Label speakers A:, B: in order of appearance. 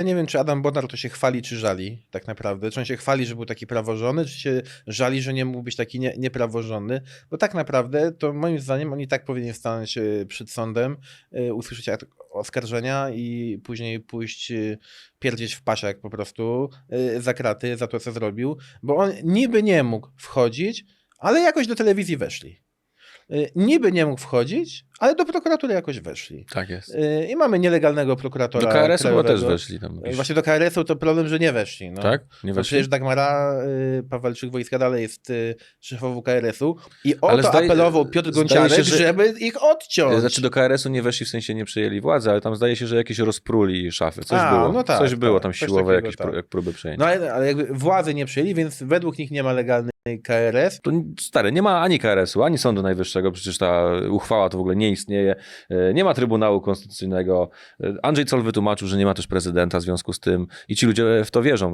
A: Ja nie wiem, czy Adam Bodnar to się chwali, czy żali tak naprawdę. Czy on się chwali, że był taki praworządny, czy się żali, że nie mógł być taki nie, niepraworządny. Bo tak naprawdę to moim zdaniem oni tak powinien stanąć e, przed sądem, e, usłyszeć oskarżenia i później pójść e, pierdzieć w pasiak po prostu za kraty za to, co zrobił. Bo on niby nie mógł wchodzić, ale jakoś do telewizji weszli. E, Niby nie mógł wchodzić, ale do prokuratury jakoś weszli.
B: Tak jest.
A: E, I mamy nielegalnego prokuratora.
B: Do KRS-u chyba też weszli tam.
A: Właśnie do KRS-u to problem, że nie weszli. No.
B: Tak? Nie weszli?
A: przecież Dagmara y, Pawelczyk Wojska dalej jest y, szefową KRS-u i o
B: Ale
A: to
B: zdaje-
A: apelował Piotr
B: zdaje
A: Gonciarek,
B: się, że-
A: żeby ich odciąć.
B: Znaczy do KRS-u nie weszli, w sensie nie przejęli władzy, ale tam zdaje się, że jakieś rozpruli szafy. Coś
A: A,
B: było.
A: no tak,
B: Coś było
A: tak,
B: tam
A: coś
B: siłowe, jakieś
A: tak.
B: pró- jak próby przejęcia.
A: No ale, ale jakby władzy nie przyjęli, więc według nich nie ma legalnej KRS.
B: To stary, nie ma ani KRS-u, ani Sądu Najwyższego, przecież ta uchwała to w ogóle nie istnieje. E, Nie ma Trybunału Konstytucyjnego. E, Andrzej Col wytłumaczył, że nie ma też prezydenta w związku z tym i ci ludzie w to wierzą.